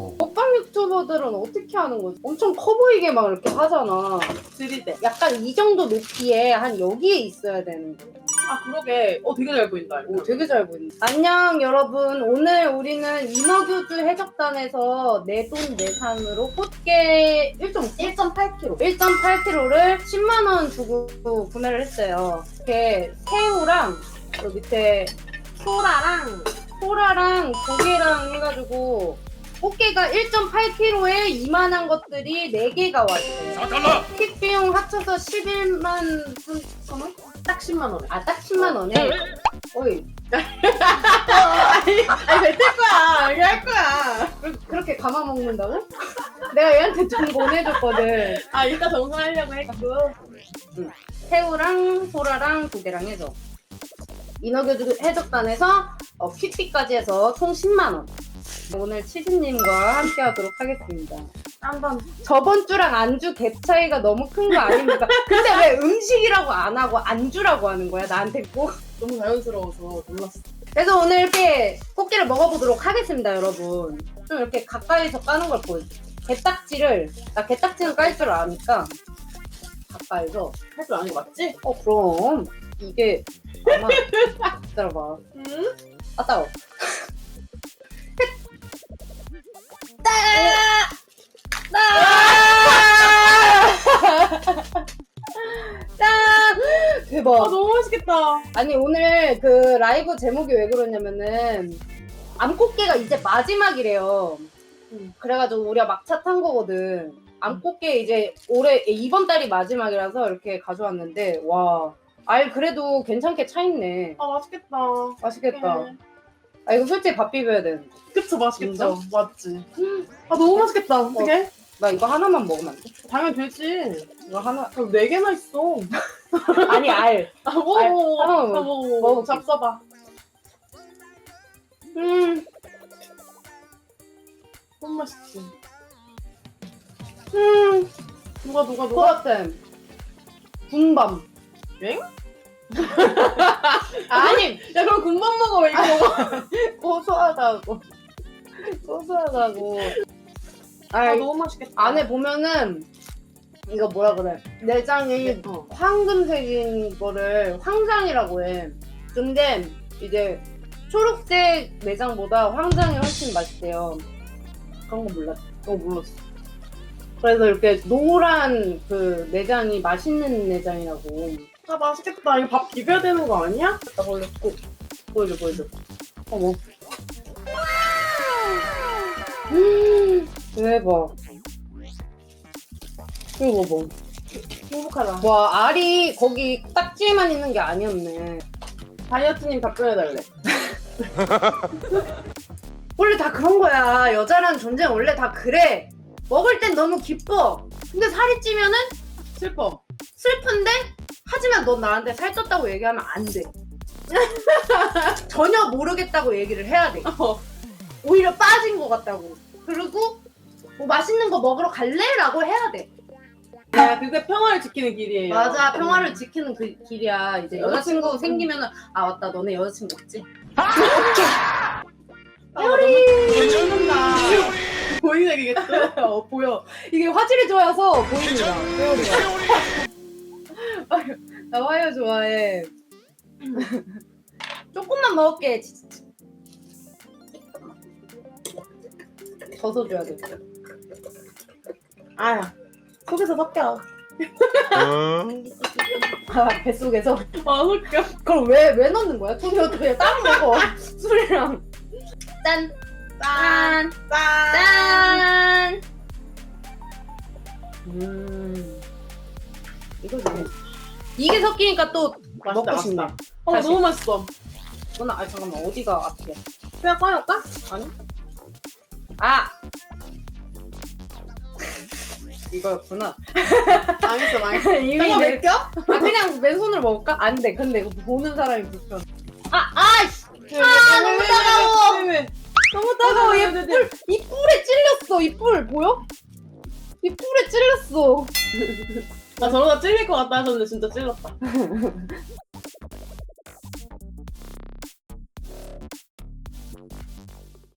와우. 먹방 유튜버들은 어떻게 하는 거지? 엄청 커 보이게 막 이렇게 하잖아. 들이대. 약간 이 정도 높이에 한 여기에 있어야 되는 거. 아 그러게. 어 되게 잘 보인다. 오, 되게 잘 보인다. 안녕, 여러분. 오늘 우리는 인어교주 해적단에서 내돈 내산으로 꽃게 1.8kg, 1.8kg를 10만 원 주고 구매를 했어요. 이렇게 새우랑 그 밑에 소라랑, 소라랑 조개랑 해가지고 꽃게가 1.8kg에 이만한 것들이 4개가 왔어요. 4달러. 킥 비용 합쳐서 11만 3천 원? 딱 10만 원에. 아, 딱 10만 원에. 어이, 아니 아니 뱉을 거야. 이게 할 거야. 그- 그렇게 감아 먹는다고? 내가 얘한테 돈 보내줬거든. 아 이따 정산하려고 했고. 새우랑 소라랑 조개랑 해서. 인어교주 해적단에서 어, 퀵비까지 해서 총 10만 원. 오늘 치즈님과 함께 하도록 하겠습니다. 한번 저번 주랑 안주 갭 차이가 너무 큰 거 아닙니까? 근데 왜 음식이라고 안 하고 안주라고 하는 거야, 나한테 꼭? 너무 자연스러워서 놀랐어. 그래서 오늘 이렇게 꽃게를 먹어보도록 하겠습니다, 여러분. 좀 이렇게 가까이서 까는 걸 보여줄게. 게딱지를, 나 게딱지는 깔 줄 아니까, 가까이서. 할 줄 아는 거 맞지? 어, 그럼. 이게, 아마, 기다려봐. 응? 아, 따워. 아 대박. 너무 맛있겠다. 아니 오늘 그 라이브 제목이 왜 그러냐면은 암꽃게가 이제 마지막이래요. 음, 그래가지고 우리가 막차 탄 거거든. 암꽃게 이제 올해 이번 달이 마지막이라서 이렇게 가져왔는데 와. 알 그래도 괜찮게 차 있네. 아 맛있겠다. 맛있겠다. 네. 아 이거 솔직히 밥 비벼야 되는데. 그쵸 맛있겠죠. 인정? 맞지. 아 너무 맛있겠다. 어떡해? 나 이거 하나만 먹으면 안 돼? 당연히 되지. 이거 하나. 그럼 네 개나 있어. 아니 알. 아. 알, 먹어. 아, 먹어. 먹어. 먹어볼게. 잡숴봐. 음. 너무 맛있지. 음. 누가 누가 누가? 같아. 군밤. 엥? 아니 야 그럼 군밤 먹어 왜 이거 먹어? 고소하다고. 고소하다고. 아, 아 너무 맛있겠다. 안에 보면은 이거 뭐라 그래? 내장이 어. 황금색인 거를 황장이라고 해. 근데 이제 초록색 내장보다 황장이 훨씬 맛있대요. 그런 거 몰랐어. 어 몰랐어. 그래서 이렇게 노란 그 내장이 맛있는 내장이라고. 아 맛있겠다. 이거 밥 비벼야 되는 거 아니야? 나꼭 보여줘 보여줘. 어머. 음, 대박. 이거 봐. 행복하다. 와 알이 거기 딱지에만 있는 게 아니었네. 다이어트님 답변해달래. 원래 다 그런 거야. 여자라는 존재 는 원래 다 그래. 먹을 땐 너무 기뻐. 근데 살이 찌면은 슬퍼. 슬픈데 하지만 넌 나한테 살쪘다고 얘기하면 안 돼. 전혀 모르겠다고 얘기를 해야 돼. 어. 오히려 빠진 것 같다고. 그리고 뭐 맛있는 거 먹으러 갈래? 라고 해야 돼. 야 그게 평화를 지키는 길이에요. 맞아. 평화를 지키는 그 길이야. 이제 여자친구 생기면은 아 맞다. 너네 여자친구 없지? 아, 요리! 먹는다. 보이네 이게 또. 어, 보여. 이게 화질이 좋아서 보입니다. 회오리가. 나 화요 좋아해. 조금만 먹을게. 져서 줘야 돼. 아 속에서 섞여. 아, 뱃속에서. 아 섞여. 그럼 왜, 왜 넣는 거야? 둘이 어떻게 따로 먹어? 술이랑. 짠! 짠! 짠. 짠! 음. 이거 좀. 이게 섞이니까 또 맛있다, 먹고 싶네. 맛있다. 어 다시. 너무 맛있어. 누나, 아 잠깐만 어디가 앞이야? 그냥 꺼낼까? 아니? 아 이거였구나. 망했어 망했어. 이미 이거 내- 맥혀? 아 그냥 맨손으로 먹을까? 안 돼. 근데 이거 보는 사람이 불편. 아 아이씨 아 너무 따가워. 너무 따가워. 얘 뿔, 이 뿔에 찔렸어. 이 뿔 보여? 이 뿔에 찔렸어. 나 저러다 찔릴 것 같다 하셨는데 진짜 찔렀다.